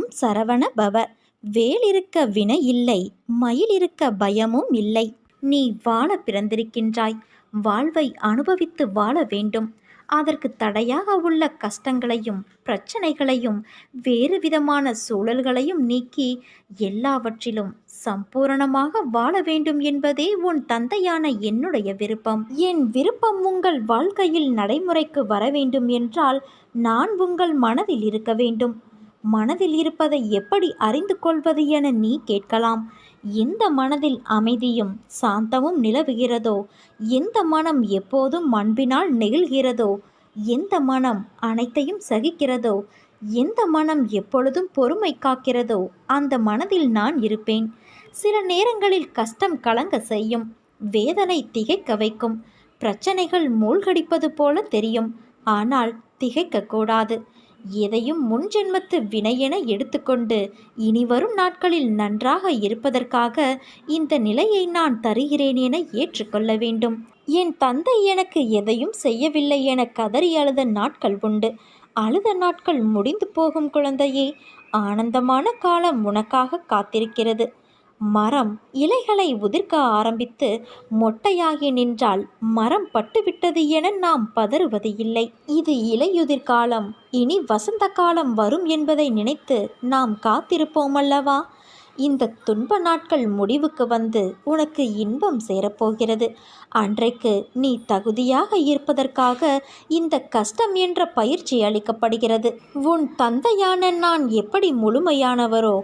ஓம் சரவண பவ. வேலிருக்க வினை இல்லை மயில் இருக்க பயமும் இல்லை. நீ வாழ பிறந்திருக்கின்றாய். வாழ்வை அனுபவித்து வாழ வேண்டும். அதற்கு தடையாக உள்ள கஷ்டங்களையும் பிரச்சனைகளையும் வேறு விதமான சூழல்களையும் நீக்கி எல்லாவற்றிலும் சம்பூரணமாக வாழ வேண்டும் என்பதே உன் தந்தையான என்னுடைய விருப்பம். என் விருப்பம் உங்கள் வாழ்க்கையில் நடைமுறைக்கு வர வேண்டும் என்றால் நான் உங்கள் மனதில் இருக்க வேண்டும். மனதில் இருப்பதை எப்படி அறிந்து கொள்வது என நீ கேட்கலாம். எந்த மனதில் அமைதியும் சாந்தமும் நிலவுகிறதோ? எந்த மனம் எப்போதும் அன்பினால் நெகிழ்கிறதோ? எந்த மனம் அனைத்தையும் சகிக்கிறதோ? எந்த மனம் எப்பொழுதும் பொறுமை காக்கிறதோ? அந்த மனதில் நான் இருப்பேன். சில நேரங்களில் கஷ்டம் கலங்க செய்யும் வேதனை திகைக்க வைக்கும் பிரச்சனைகள் மூழ்கடிப்பது போல தெரியும். ஆனால் திகைக்கக்கூடாது. எதையும் முன்ஜென்மத்து வினையென எடுத்துக்கொண்டு இனி வரும் நாட்களில் நன்றாக இருப்பதற்காக இந்த நிலையை நான் தருகிறேன் என ஏற்றுக்கொள்ள வேண்டும். என் தந்தை எனக்கு எதையும் செய்யவில்லை என கதறி அழுத நாட்கள் உண்டு. அழுத நாட்கள் முடிந்து போகும் குழந்தையே ஆனந்தமான காலம் உனக்காக காத்திருக்கிறது. மரம் இலைகளை உதிர்க்க ஆரம்பித்து மொட்டையாகி நின்றால் மரம் பட்டுவிட்டது என நாம் பதறுவது இல்லை. இது இலையுதிர் காலம். இனி வசந்த காலம் வரும் என்பதை நினைத்து நாம் காத்திருப்போம் அல்லவா? இந்த துன்ப நாட்கள் முடிவுக்கு வந்து உனக்கு இன்பம் சேரப்போகிறது. அன்றைக்கு நீ தகுதியாக இருப்பதற்காக இந்த கஷ்டம் என்ற பயிற்சி அளிக்கப்படுகிறது. உன் தந்தையான நான் எப்படி முழுமையானவரோ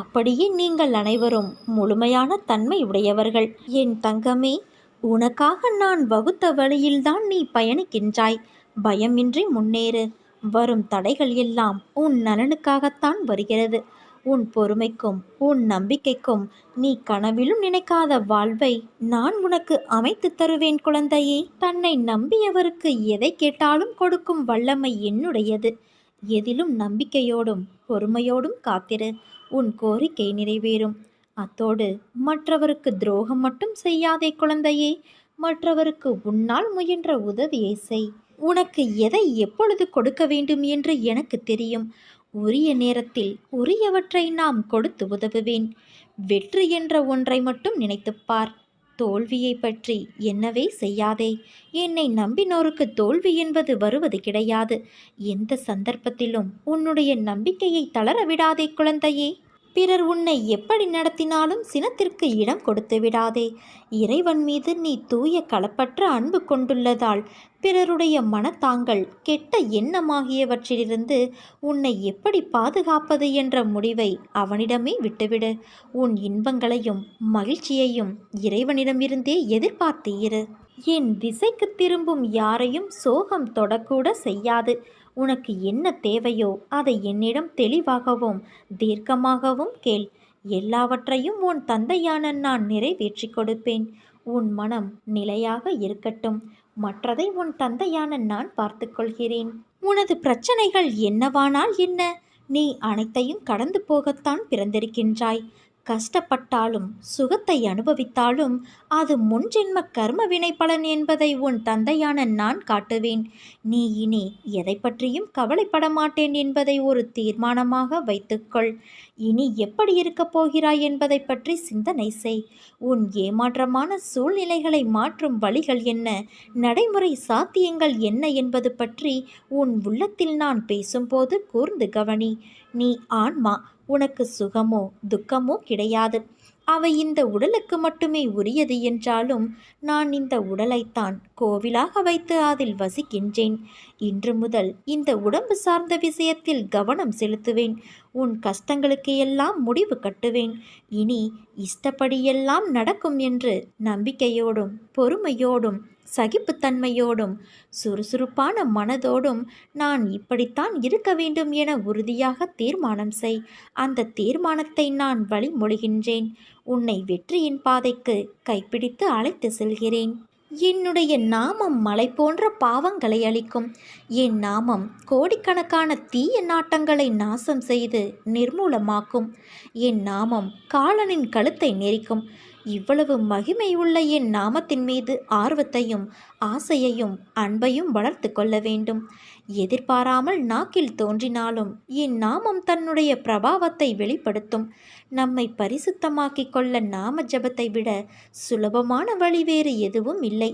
அப்படியே நீங்கள் அனைவரும் முழுமையான தன்மை உடையவர்கள். என் தங்கமே உனக்காக நான் வகுத்த வழியில்தான் நீ பயணிக்கின்றாய். பயமின்றி முன்னேறு. வரும் தடைகள் எல்லாம் உன் நலனுக்காகத்தான் வருகிறது. உன் பொறுமைக்கும் உன் நம்பிக்கைக்கும் நீ கனவிலும் நினைக்காத வாழ்வை நான் உனக்கு அமைத்து தருவேன் குழந்தையே. தன்னை நம்பியவருக்கு எதை கேட்டாலும் கொடுக்கும் வல்லமை என்னுடையது. எதிலும் நம்பிக்கையோடும் பொறுமையோடும் காத்திரு. உன் கோரிக்கை நிறைவேறும். அத்தோடு மற்றவருக்கு துரோகம் மட்டும் செய்யாதே குழந்தையே. மற்றவருக்கு உன்னால் முயன்ற உதவியை செய். உனக்கு எதை எப்பொழுது கொடுக்க வேண்டும் என்று எனக்கு தெரியும். உரிய நேரத்தில் உரியவற்றை நாம் கொடுத்து உதவுவேன். வெற்றி என்ற ஒன்றை மட்டும் நினைத்துப்பார் தோல்வியை பற்றி என்னவே செய்யாதே. என்னை நம்பினோருக்கு தோல்வி என்பது வருவது கிடையாது. எந்த சந்தர்ப்பத்திலும் உன்னுடைய நம்பிக்கையை தளர விடாதே குழந்தையே. பிறர் உன்னை எப்படி நடத்தினாலும் சினத்திற்கு இடம் கொடுத்து விடாதே. இறைவன் மீது நீ தூய களப்பற்ற அன்பு கொண்டுள்ளதால் பிறருடைய மனத்தாங்கள் கெட்ட எண்ணமாகியவற்றிலிருந்து உன்னை எப்படி பாதுகாப்பது என்ற முடிவை அவனிடமே விட்டுவிடு. உன் இன்பங்களையும் மகிழ்ச்சியையும் இறைவனிடமிருந்தே எதிர்பார்த்து இரு. என் திசைக்கு திரும்பும் யாரையும் சோகம் தொடக்கூட செய்யாது. உனக்கு என்ன தேவையோ அதை என்னிடம் தெளிவாகவும் தீர்க்கமாகவும் கேள். எல்லாவற்றையும் உன் தந்தையான நான் நிறைவேற்றி கொடுப்பேன். உன் மனம் நிலையாக இருக்கட்டும். மற்றதை உன் தந்தையான நான் பார்த்துக்கொள்கிறேன் உனது பிரச்சனைகள் என்னவானால் என்ன? நீ அனைத்தையும் கடந்து போகத்தான் பிறந்திருக்கின்றாய். கஷ்டப்பட்டாலும் சுகத்தை அனுபவித்தாலும் அது முன்ஜென்ம கர்ம வினை பலன் என்பதை உன் தந்தையான நான் காட்டுவேன். நீ இனி எதை பற்றியும் கவலைப்பட மாட்டேன் என்பதை ஒரு தீர்மானமாக வைத்துக்கொள். இனி எப்படி இருக்கப் போகிறாய் என்பதை பற்றி சிந்தனை செய். உன் ஏமாற்றமான சூழ்நிலைகளை மாற்றும் வழிகள் என்ன? நடைமுறை சாத்தியங்கள் என்ன என்பது பற்றி உன் உள்ளத்தில் நான் பேசும்போது கூர்ந்து கவனி. நீ ஆன்மா உனக்கு சுகமோ துக்கமோ கிடையாது. அவை இந்த உடலுக்கு மட்டுமே உரியது என்றாலும் நான் இந்த உடலைத்தான் கோவிலாக வைத்து அதில் வசிக்கின்றேன். இன்று முதல் இந்த உடம்பு சார்ந்த விஷயத்தில் கவனம் செலுத்துவேன். உன் கஷ்டங்களுக்கு எல்லாம் முடிவு கட்டுவேன். இனி இஷ்டப்படியெல்லாம் நடக்கும் என்று நம்பிக்கையோடும் பொறுமையோடும் சகிப்புத்தன்மையோடும் சுறுசுறுப்பான மனதோடும் நான் இப்படித்தான் இருக்க வேண்டும் என உறுதியாக தீர்மானம் செய். அந்த தீர்மானத்தை நான் வழிமொழிகின்றேன் உன்னை வெற்றியின் பாதைக்கு கைப்பிடித்து அழைத்து செல்கிறேன். என்னுடைய நாமம் மலை போன்ற பாவங்களை அளிக்கும் என் நாமம் கோடிக்கணக்கான தீய நாட்டங்களை நாசம் செய்து நிர்மூலமாக்கும். என் நாமம் காலனின் கழுத்தை நெரிக்கும். இவ்வளவு மகிமை உள்ள என் நாமத்தின் மீது ஆர்வத்தையும் ஆசையையும் அன்பையும் வளர்த்து கொள்ள வேண்டும். எதிர்பாராமல் நாக்கில் தோன்றினாலும் என் நாமம் தன்னுடைய பிரபாவத்தை வெளிப்படுத்தும். நம்மை பரிசுத்தமாக்கிக் கொள்ள நாம ஜபத்தை விட சுலபமான வழி வேறு எதுவும் இல்லை.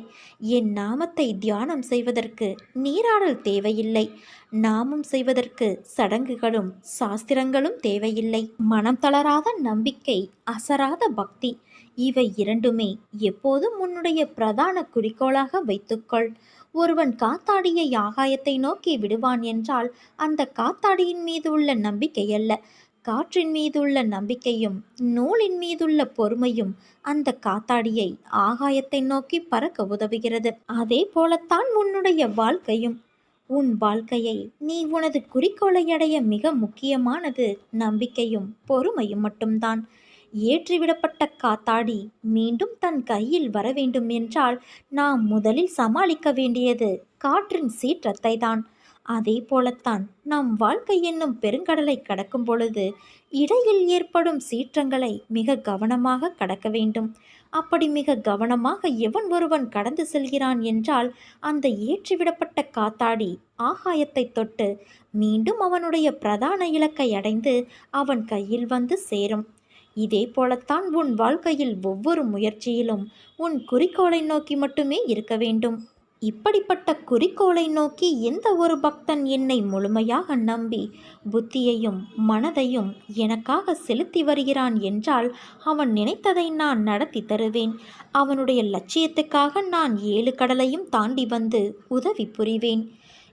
என் நாமத்தை தியானம் செய்வதற்கு நீராடல் தேவையில்லை. நாமம் செய்வதற்கு சடங்குகளும் சாஸ்திரங்களும் தேவையில்லை. மனம் தளராத நம்பிக்கை அசராத பக்தி இவை இரண்டுமே எப்போதும் உன்னுடைய பிரதான குறிக்கோளாக வை வைத்துக்கொள். ஒருவன் காத்தாடியை ஆகாயத்தை நோக்கி விடுவான் என்றால் அந்த காத்தாடியின் மீது உள்ள நம்பிக்கை அல்ல. காற்றின் மீதுள்ள நம்பிக்கையும் நூலின் மீதுள்ள பொறுமையும் அந்த காத்தாடியை ஆகாயத்தை நோக்கி பறக்க உதவுகிறது. அதே போலத்தான் உன்னுடைய வாழ்க்கையும். உன் வாழ்க்கையை நீ உனது குறிக்கோளை அடைய மிக முக்கியமானது நம்பிக்கையும் பொறுமையும் மட்டும்தான். ஏற்றிவிடப்பட்ட காத்தாடி மீண்டும் தன் கையில் வர வேண்டும் என்றால் நாம் முதலில் சமாளிக்க வேண்டியது காற்றின் சீற்றத்தை தான் அதே போலத்தான் நம் வாழ்க்கை என்னும் பெருங்கடலை கடக்கும் பொழுது இடையில் ஏற்படும் சீற்றங்களை மிக கவனமாக கடக்க வேண்டும். அப்படி மிக கவனமாக எவன் ஒருவன் கடந்து செல்கிறான் என்றால் அந்த ஏற்றிவிடப்பட்ட காத்தாடி ஆகாயத்தை தொட்டு மீண்டும் அவனுடைய பிரதான இலக்கை அடைந்து அவன் கையில் வந்து சேரும். இதே போலத்தான் உன் வாழ்க்கையில் ஒவ்வொரு முயற்சியிலும் உன் குறிக்கோளை நோக்கி மட்டுமே இருக்க வேண்டும். இப்படிப்பட்ட குறிக்கோளை நோக்கி எந்த ஒரு பக்தன் என்னை முழுமையாக நம்பி புத்தியையும் மனதையும் எனக்காக செலுத்தி வருகிறான் என்றால் அவன் நினைத்ததை நான் நடத்தி தருவேன். அவனுடைய லட்சியத்துக்காக நான் ஏழு கடலையும் தாண்டி வந்து உதவி புரிவேன்.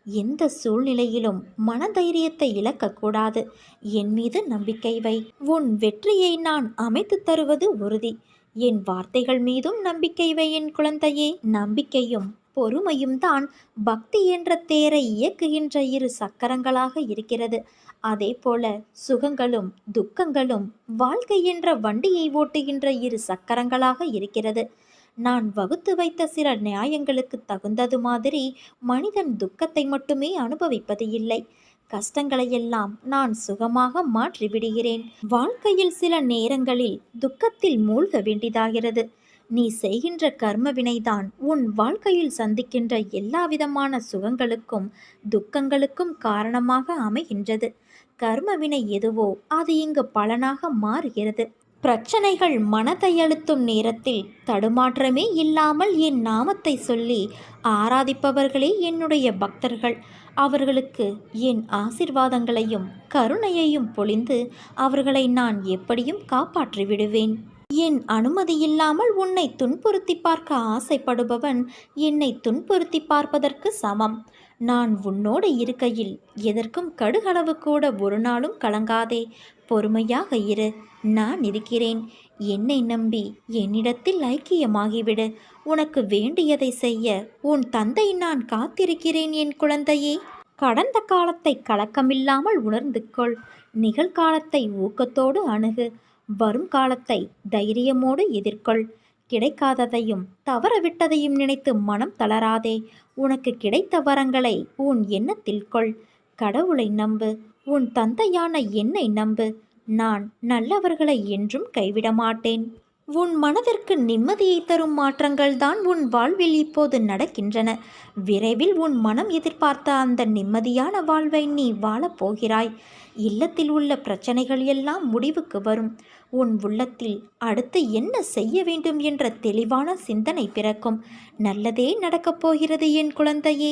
எந்த சூழ்நிலையிலும் மனதைரியத்தை இழக்கக்கூடாது. என் மீது நம்பிக்கை வை. உன் வெற்றியை நான் அமைத்து தருவது உறுதி. என் வார்த்தைகள் மீதும் நம்பிக்கை வை என் குழந்தையே. நம்பிக்கையும் பொறுமையும் தான் பக்தி என்ற தேரை இயக்குகின்ற இரு சக்கரங்களாக இருக்கிறது. அதே போல சுகங்களும் துக்கங்களும் வாழ்க்கை என்ற வண்டியை ஓட்டுகின்ற இரு சக்கரங்களாக இருக்கிறது. நான் வகுத்து வைத்த சில நியாயங்களுக்கு தகுந்தது மாதிரி மனிதன் துக்கத்தை மட்டுமே அனுபவிப்பது இல்லை. கஷ்டங்களையெல்லாம் நான் சுகமாக மாற்றிவிடுகிறேன் வாழ்க்கையில் சில நேரங்களில் துக்கத்தில் மூழ்க வேண்டியதாகிறது. நீ செய்கின்ற கர்ம வினைதான் உன் வாழ்க்கையில் சந்திக்கின்ற எல்லா விதமான சுகங்களுக்கும் துக்கங்களுக்கும் காரணமாக அமைகின்றது. கர்ம வினை எதுவோ அது இங்கு பலனாக மாறுகிறது. பிரச்சனைகள் மனதை அழுத்தும் நேரத்தில் தடுமாற்றமே இல்லாமல் என் நாமத்தை சொல்லி ஆராதிப்பவர்களே என்னுடைய பக்தர்கள். அவர்களுக்கு என் ஆசிர்வாதங்களையும் கருணையையும் பொழிந்து அவர்களை நான் எப்படியும் காப்பாற்றி விடுவேன் என் அனுமதியில்லாமல் உன்னை துன்புறுத்தி பார்க்க ஆசைப்படுபவன் என்னை துன்புறுத்தி பார்ப்பதற்கு சமம். நான் உன்னோடு இருக்கையில் எதற்கும் கடுகளவு கூட ஒரு நாளும் கலங்காதே. பொறுமையாக இரு நான் இருக்கிறேன். என்னை நம்பி என்னிடத்தில் ஐக்கியமாகிவிடு. உனக்கு வேண்டியதை செய்ய உன் தந்தை நான் காத்திருக்கிறேன் என் குழந்தையே. கடந்த காலத்தை கலக்கமில்லாமல் உணர்ந்து கொள். நிகழ்காலத்தை ஊக்கத்தோடு அணுகு. வரும் காலத்தை தைரியமோடு எதிர்கொள். கிடைக்காததையும் தவறவிட்டதையும் நினைத்து மனம் தளராதே. உனக்கு கிடைத்த வரங்களை உன் எண்ணத்தில் கொள். கடவுளை நம்பு. உன் தந்தையான என்னை நம்பு. நான் நல்லவர்களை என்றும் கைவிட மாட்டேன் உன் மனதிற்கு நிம்மதியை தரும் மாற்றங்கள் தான் உன் வாழ்வில் இப்போது நடக்கின்றன. விரைவில் உன் மனம் எதிர்பார்த்த அந்த நிம்மதியான வாழ்வை நீ வாழப்போகிறாய் இல்லத்தில் உள்ள பிரச்சனைகள் எல்லாம் முடிவுக்கு வரும். உன் உள்ளத்தில் அடுத்து என்ன செய்ய வேண்டும் என்ற தெளிவான சிந்தனை பிறக்கும். நல்லதே நடக்கப் போகிறது என் குழந்தையே.